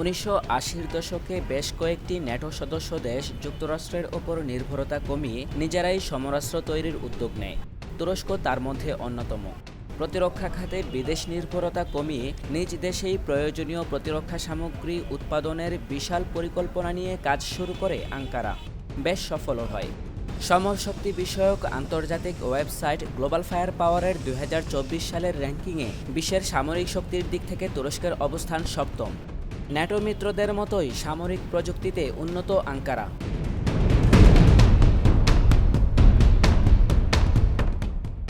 উনিশশো আশির দশকে বেশ কয়েকটি ন্যাটো সদস্য দেশ যুক্তরাষ্ট্রের ওপর নির্ভরতা কমিয়ে নিজেরাই সমরাস্ত্র তৈরির উদ্যোগ নেয়। তুরস্ক তার মধ্যে অন্যতম। প্রতিরক্ষা খাতে বিদেশ নির্ভরতা কমিয়ে নিজ দেশেই প্রয়োজনীয় প্রতিরক্ষা সামগ্রী উৎপাদনের বিশাল পরিকল্পনা নিয়ে কাজ শুরু করে আঙ্কারা। বেশ সফলও হয়। সমরশক্তি বিষয়ক আন্তর্জাতিক ওয়েবসাইট গ্লোবাল ফায়ার পাওয়ারের দু হাজার চব্বিশ সালের র্যাঙ্কিংয়ে বিশ্বের সামরিক শক্তির দিক থেকে তুরস্কের অবস্থান সপ্তম। ন্যাটো মিত্রদের মতোই সামরিক প্রযুক্তিতে উন্নত আঙ্কারা।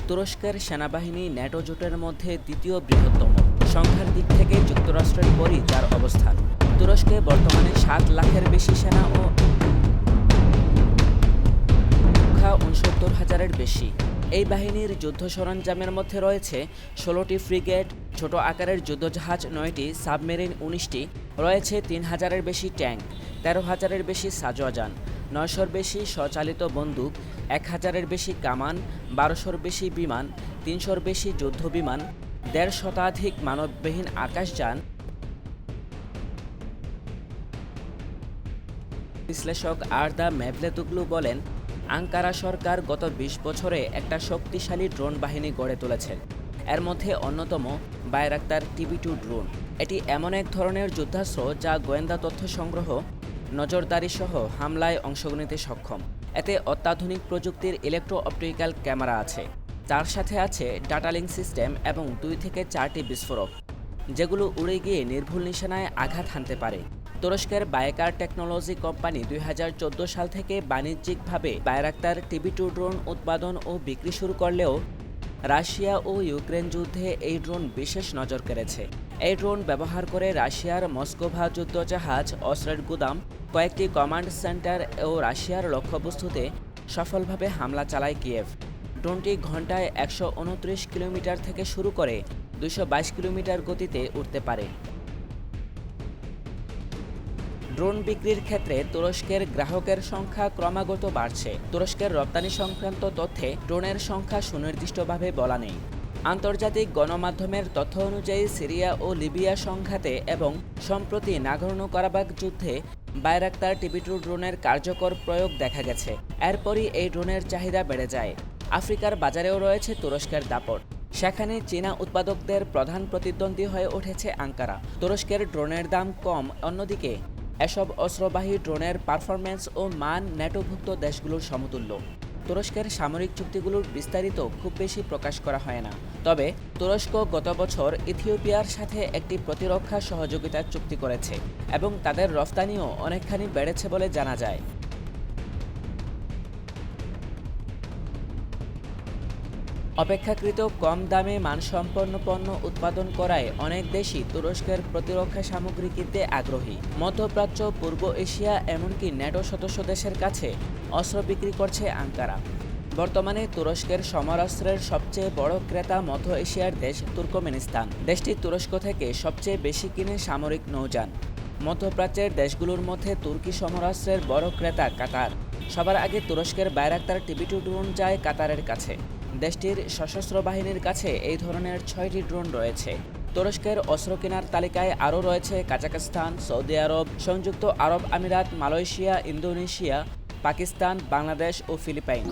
তুরস্কের সেনাবাহিনী ন্যাটো জোটের মধ্যে দ্বিতীয় বৃহত্তম। সংখ্যার দিক থেকে যুক্তরাষ্ট্রের পরই তার অবস্থান। তুরস্কে বর্তমানে সাত লাখের বেশি সেনা ও উনসত্তর হাজারের বেশি। এই বাহিনীর যুদ্ধ সরঞ্জামের মধ্যে রয়েছে ষোলোটি ফ্রিগেট, ছোট আকারের যুদ্ধজাহাজ, নয়টি সাবমেরিন, উনিশটি রয়েছে তিন হাজারের বেশি ট্যাঙ্ক, তেরো হাজারের বেশি সাজোয়াজান, নয়শোর বেশি স্বচালিত বন্দুক, এক হাজারের বেশি কামান, বারোশোর বেশি বিমান, তিনশোর বেশি যুদ্ধ বিমান দেড় শতাধিক মানববিহীন আকাশযান। বিশ্লেষক আর আর্দা মেভলেতুগলু বলেন, আঙ্কারা সরকার গত ২০ বছরে একটা শক্তিশালী ড্রোন বাহিনী গড়ে তুলেছেন এর মধ্যে অন্যতম বায়রাক্তার টিভি টু ড্রোন। এটি এমন এক ধরনের যুদ্ধাস্ত্র যা গোয়েন্দা তথ্য সংগ্রহ, নজরদারি সহ হামলায় অংশ নিতে সক্ষম। এতে অত্যাধুনিক প্রযুক্তির ইলেকট্রো অপটিক্যাল ক্যামেরা আছে। তার সাথে আছে ডাটা লিঙ্ক সিস্টেম এবং দুই থেকে চারটি বিস্ফোরক, যেগুলো উড়ে গিয়ে নির্ভুল নিশানায় আঘাত হানতে পারে। তুরস্কের বায়কার টেকনোলজি কোম্পানি দুই হাজার চোদ্দ সাল থেকে বাণিজ্যিকভাবে বায়রাক্তার টিভি টু ড্রোন উৎপাদন ও বিক্রি শুরু করলেও রাশিয়া ও ইউক্রেন যুদ্ধে এই ড্রোন বিশেষ নজর কেড়েছে। এই ড্রোন ব্যবহার করে রাশিয়ার মস্কোভা যুদ্ধজাহাজ অস্ত্রের গুদাম, কয়েকটি কমান্ড সেন্টার ও রাশিয়ার লক্ষ্যবস্তুতে সফলভাবে হামলা চালায় কিয়েভ। ড্রোনটি ঘন্টায় একশো উনত্রিশ কিলোমিটার থেকে শুরু করে দুশো কিলোমিটার গতিতে উঠতে পারে। ড্রোন বিক্রির ক্ষেত্রে তুরস্কের গ্রাহকের সংখ্যা ক্রমাগত বাড়ছে। তুরস্কের রপ্তানি সংক্রান্ত তথ্যে ড্রোনের সংখ্যা সুনির্দিষ্টভাবে বলা নেই। আন্তর্জাতিক গণমাধ্যমের তথ্য অনুযায়ী সিরিয়া ও লিবিয়া সংঘাতে এবং সম্প্রতি নাগর্ণ কারাবাগ যুদ্ধে বায়রাক্তার টিভি টু ড্রোনের কার্যকর প্রয়োগ দেখা গেছে। এরপরই এই ড্রোনের চাহিদা বেড়ে যায়। আফ্রিকার বাজারেও রয়েছে তুরস্কের দাপট। সেখানে চীনা উৎপাদকদের প্রধান প্রতিদ্বন্দ্বী হয়ে উঠেছে আঙ্কারা। তুরস্কের ড্রোনের দাম কম, অন্যদিকে এসব অস্ত্রবাহী ড্রোনের পারফরম্যান্স ও মান ন্যাটোভুক্ত দেশগুলোর সমতুল্য। তুরস্কের সামরিক চুক্তিগুলোর বিস্তারিত খুব বেশি প্রকাশ করা হয় না। তবে তুরস্ক গত বছর ইথিওপিয়ার সাথে একটি প্রতিরক্ষা সহযোগিতা চুক্তি করেছে এবং তাদের রফতানিও অনেকখানি বেড়েছে বলে জানা যায়। অপেক্ষাকৃত কম দামে মানসম্পন্ন পণ্য উৎপাদন করায় অনেক দেশই তুরস্কের প্রতিরক্ষা সামগ্রী কিনতে আগ্রহী। মধ্যপ্রাচ্য, পূর্ব এশিয়া এমনকি ন্যাটো সদস্য দেশের কাছে অস্ত্র বিক্রি করছে আঙ্কারা। বর্তমানে তুরস্কের সমরাস্ত্রের সবচেয়ে বড় ক্রেতা মধ্য এশিয়ার দেশ তুর্কমেনিস্তান। দেশটি তুরস্ক থেকে সবচেয়ে বেশি কিনে সামরিক নৌযান। মধ্যপ্রাচ্যের দেশগুলোর মধ্যে তুর্কি সমরাস্ত্রের বড় ক্রেতা কাতার। সবার আগে তুরস্কের বাইরাক্তার টিভি টু ড্রোন যায় কাতারের কাছে। দেশটির সশস্ত্র বাহিনীর কাছে এই ধরনের ছয়টি ড্রোন রয়েছে। তুরস্কের অস্ত্র কেনার তালিকায় আরও রয়েছে কাজাকস্তান সৌদি আরব, সংযুক্ত আরব আমিরাত, মালয়েশিয়া, ইন্দোনেশিয়া, পাকিস্তান, বাংলাদেশ ও ফিলিপাইন।